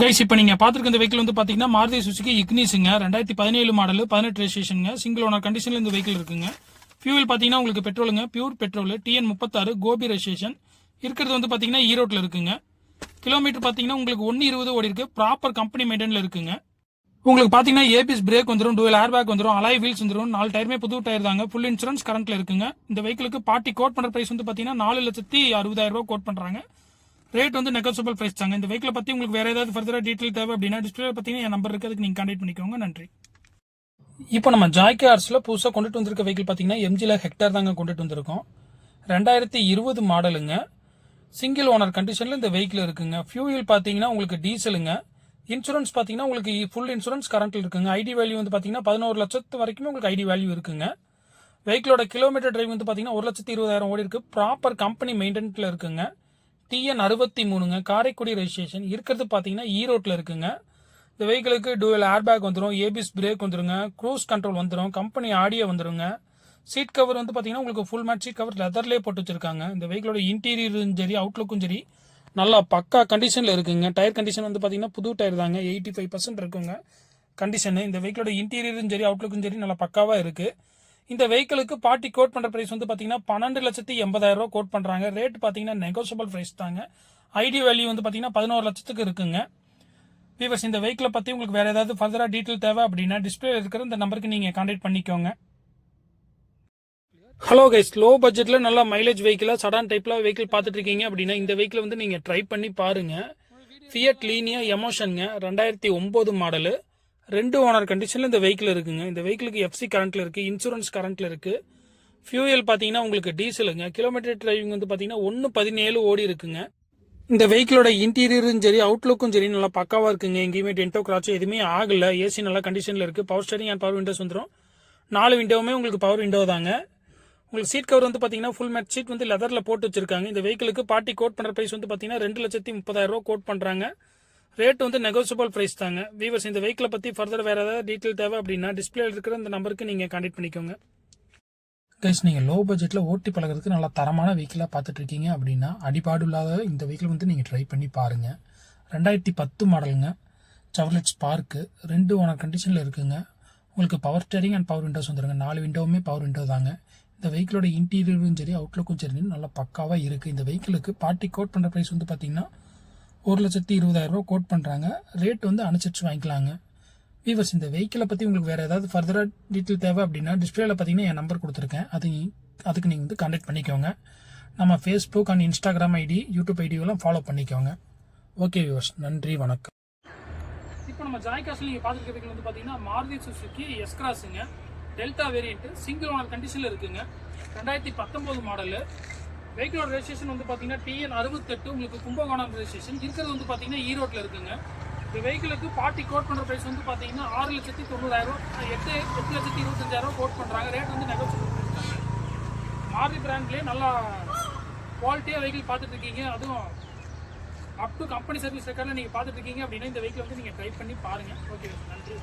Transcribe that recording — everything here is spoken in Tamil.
கைஸ் இப்போ நீங்கள் பார்த்துருக்க இந்த வெஹிக்கிள் வந்து பார்த்தீங்கன்னா மாருதி சுசுகி இக்னிஸுங்க ரெண்டாயிரத்தி பதினேழு மாடல் பதினெட்டு ரெஜிஸ்ட்ரேஷனுங்க சிங்கிள் ஓனர் கண்டிஷனில் இந்த வெஹிக்கிள் இருக்குங்க. ஃபியூவல் பார்த்தீங்கன்னா உங்களுக்கு பெட்ரோலுங்க பியூர் பெட்ரோல் டிஎன் முப்பத்தாறு கோபி ரெஜிஸ்ட்ரேஷன் இருக்கிறது வந்து பார்த்தீங்கன்னா ஈரோட்டில் இருக்குங்க. கிலோமீட்டர் பார்த்தீங்கன்னா உங்களுக்கு ஒன்று இருபது ஓடி இருக்கு ப்ராப்பர் கம்பெனி மெயின்டெனில் இருக்குங்க. உங்களுக்கு பார்த்தீங்கன்னா ஏபிஎஸ் பிரேக் வந்துடும் டுவெல் ஏர் பேக் வந்துடும் அலாய் வீல்ஸ் வந்துடும் நாலு டயருமே புது டயர் தாங்க. ஃபுல் இன்சூரன்ஸ் கரண்ட்ல இருக்குங்க. இந்த வெஹிக்கிளுக்கு பார்ட்டி கோட் பண்ணுற பிரைஸ் வந்து பார்த்தீங்கன்னா நாலு லட்சத்தி அறுபதாயிரம் ரூபா கோட் பண்ணுறாங்க ரேட் வந்து நெகோசியபிள் பிரைஸ் தாங்க. இந்த வெஹிக்கிள் பற்றி உங்களுக்கு வேற ஏதாவது ஃபர்தராக டீட்டெயில் தேவை அப்படின்னா டிஸ்பிளே பார்த்தீங்கன்னா என் நம்பர் இருக்கிறதுக்கு நீங்கள் கான்டாக்ட் பண்ணிக்கோங்க. நன்றி. இப்போ நம்ம ஜாய் கார்ஸில் புதுசாக கொண்டுட்டு வந்திருக்க வெஹிக்கிள் பார்த்தீங்கன்னா எம்ஜியில் ஹெக்டர் தாங்க கொண்டுட்டு வந்திருக்கோம். ரெண்டாயிரத்தி இருபது மாடலுங்க சிங்கிள் ஓனர் கண்டிஷனில் இந்த வெஹிக்கிள் இருக்குங்க. ஃபியூயல் பார்த்தீங்கன்னா உங்களுக்கு டீசலுங்க இன்சூரன்ஸ் பார்த்தீங்கன்னா உங்களுக்கு ஃபுல் இன்சூரன்ஸ் கரண்ட்டில் இருக்குங்க. ஐடி வேல்யூ வந்து பார்த்தீங்கன்னா பதினோரு லட்சத்து வரைக்கும் உங்களுக்கு ஐடி வேல்யூ இருக்குங்க. வெஹிக்கிளோட கிலோமீட்டர் டிரைவ் வந்து பார்த்தீங்கன்னா ஒரு லட்சத்தி இருபதாயிரம் ஓடி இருக்குது ப்ராப்பர் கம்பெனி மெயின்டெனில் இருக்குங்க. டிஎன் அறுபத்தி மூணுங்க காரைக்குடி ரெஜிஸ்ட்ரேஷன் இருக்கிறது பார்த்தீங்கன்னா ஈரோட்டில் இருக்குங்க. இந்த வெஹிக்கிளுக்கு டூவல் ஏர்பேக் வந்துடும் ஏபிஎஸ் பிரேக் வந்துருங்க க்ரூஸ் கண்ட்ரோல் வந்துடும் கம்பெனி ஆடியோ வந்துடுங்க சீட் கவர் வந்து பார்த்தீங்கன்னா உங்களுக்கு ஃபுல் மேட் சீட் கவர் லெதர்லேயே போட்டு வச்சிருக்காங்க. இந்த வெஹிக்கிளோட இன்டீரியரும் சரி அவுட்லுக்கும் சரி நல்லா பக்கா கண்டிஷனில் இருக்குங்க. டயர் கண்டிஷன் வந்து பார்த்தீங்கன்னா புது டயர் தாங்க. எயிட்டி ஃபைவ் பர்சன்ட் இருக்குங்க. கண்டிஷனு இந்த வெஹிக்கிளோட இன்டீரியரும் சரி அவுட்லுக்கும் சரி நல்லா பக்காவாக இருக்குது இந்த வெஹிக்கிளுக்கு பார்ட்டி கோட் பண்ணுற ப்ரைஸ் வந்து பார்த்தீங்கன்னா பன்னெண்டு லட்சத்தி எண்பதாயிரம் ரூபா கோட் பண்ணுறாங்க ரேட் பார்த்தீங்கன்னா நெகோசியபிள் ப்ரைஸ் தாங்க. ஐடி வேல்யூ வந்து பார்த்தீங்கன்னா பதினோரு லட்சத்துக்கு இருக்குங்க. வீவர்ஸ் இந்த வெஹிக்கிளை பற்றி உங்களுக்கு வேறு ஏதாவது ஃபர்தராக டீட்டெயில் தேவை அப்படின்னா டிஸ்பிளே இருக்கிற இந்த நம்பருக்கு நீங்கள் கான்டாக்ட் பண்ணிக்கோங்க. ஹலோ கைஸ் லோ பட்ஜெட்டில் நல்லா மைலேஜ் வெஹிக்கிளாக சடான் டைப்பில் வெஹிக்கிள் பார்த்துட்டு இருக்கீங்க அப்படின்னா இந்த வெஹிக்கிள் வந்து நீங்கள் ட்ரை பண்ணி பாருங்கள் ஃபியட் லீனியா எமோஷனுங்க ரெண்டாயிரத்தி ஒம்பது மாடலு ரெண்டு ஓனர் கண்டிஷனில் இந்த வெஹிக்கிள் இருக்குங்க. இந்த வெஹிக்கிளுக்கு எஃப்சி கரண்ட்டில் இருக்குது இன்சூரன்ஸ் கரண்ட்டில் இருக்குது ஃபியூயல் பார்த்தீங்கன்னா உங்களுக்கு டீசலுங்க கிலோமீட்டர் டிரைவிங் வந்து பார்த்தீங்கன்னா ஒன்று பதினேழு ஓடி இருக்குங்க. இந்த வெஹிக்கிளோட இன்டீரியரும் சரி அவுட்லுக்கும் சரி நல்லா பக்காவாக இருக்குங்க. எங்கேயுமே டென்டோ கிராச்சோ எதுவுமே ஆகல. ஏசி நல்லா கண்டிஷனில் இருக்குது power steering and power windows வந்துடும் நாலு விண்டோவுமே உங்களுக்கு பவர் விண்டோ தாங்க. உங்களுக்கு சீட் கவர் வந்து பார்த்தீங்கன்னா ஃபுல் மேட் சீட் வந்து லெதரில் போட்டு வச்சிருக்காங்க. இந்த வெஹிக்கிளுக்கு பார்ட்டி கோட் பண்ணுற ப்ரைஸ் வந்து பார்த்தீங்கன்னா ரெண்டு லட்சத்தி முப்பதாயிரம் ரூபா கோட் பண்ணுறாங்க ரேட் வந்து நெகோசியபிள் ப்ரைஸ் தாங்க. வீவர்ஸ் இந்த வெஹிக்கிளை பற்றி ஃபர்தர் வேறு ஏதாவது டீட்டெயில் தேவை அப்படின்னா டிஸ்பிளேல இருக்கிற இந்த நம்பருக்கு நீங்கள் கான்டாக்ட் பண்ணிக்கோங்க. கைஸ் நீங்கள் லோ பட்ஜெட்டில் ஓட்டி பழகிறதுக்கு நல்லா தரமான வெஹிக்கிளாக பார்த்துட்டு இருக்கீங்க அப்படின்னா அடிபாடு இல்லாத இந்த வெஹிக்கிள் வந்து நீங்கள் ட்ரை பண்ணி பாருங்கள் ரெண்டாயிரத்தி பத்து மாடலுங்க சவர்லெட் ஸ்பார்க்கு ரெண்டு ஓனர் கண்டிஷனில் இருக்குங்க. உங்களுக்கு power steering and power windows வந்துருங்க. நாலு விண்டோவுமே பவர் விண்டோ தாங்க. இந்த வெஹிக்கிளோட இன்டீரியரும் சரி அவுட்லுக்கும் சரி நல்லா பக்காவாக இருக்குது இந்த வெஹிக்கிளுக்கு பார்ட்டி கோட் பண்ணுற ப்ரைஸ் வந்து பார்த்தீங்கன்னா ஒரு லட்சத்தி இருபதாயிரம் ரூபா கோட் பண்ணுறாங்க ரேட் வந்து அனுசரித்து வாங்கிக்கலாங்க. வீவர்ஸ் இந்த வெஹிக்கிளை பற்றி உங்களுக்கு வேறு ஏதாவது ஃபர்தராக டீட்டெயில் தேவை அப்படின்னா டிஸ்பிளேல பார்த்தீங்கன்னா என் நம்பர் கொடுத்துருக்கேன். அது அதுக்கு நீங்கள் வந்து கான்டாக்ட் பண்ணிக்கோங்க. நம்ம Facebook and Instagram ID YouTube ஐடியெல்லாம் follow பண்ணிக்கோங்க. ஓகே வியூவர்ஸ் நன்றி வணக்கம். இப்போ நம்ம ஜாய் நீங்கள் பார்த்துருக்க வெஹிக்கிள் வந்து பார்த்தீங்கன்னா மாருதி சுசுக்கி எஸ் கிராஸுங்க டெல்டா வேரியன்ட் சிங்கிள் ஓனர் கண்டிஷனில் இருக்குங்க. ரெண்டாயிரத்தி பத்தொம்போது மாடலு வெஹிக்கிளோட ரெஜிஸ்ட்ரேஷன் வந்து பார்த்தீங்கன்னா டிஎன் அறுபத்தெட்டு உங்களுக்கு கும்பகோணம் ரெஜிஸ்ட்ரேஷன் இருக்கிறது வந்து பார்த்தீங்கன்னா ஈரோட்டில் இருக்குங்க. இந்த வெஹிக்கிளுக்கு பார்ட்டி கோட் பண்ணுற ப்ரைஸ் வந்து பார்த்தீங்கன்னா ஆறு லட்சத்தி தொண்ணூறாயிரம் எட்டு எட்டு லட்சத்தி இருபத்தஞ்சாயிரம் கோட் பண்ணுறாங்க ரேட் வந்து நெகோசியபிள் மாரி பிராண்ட்லேயே நல்லா குவாலிட்டியாக வெஹிக்கிள் பார்த்துட்டு இருக்கீங்க. அதுவும் அப் டு கம்பெனி சர்வீஸ் ரெக்கார்டில் நீங்கள் பார்த்துட்டு இருக்கீங்க அப்படின்னா இந்த வெஹிக்கிள் வந்து நீங்கள் ட்ரை பண்ணி பாருங்கள் ஓகே நன்றி.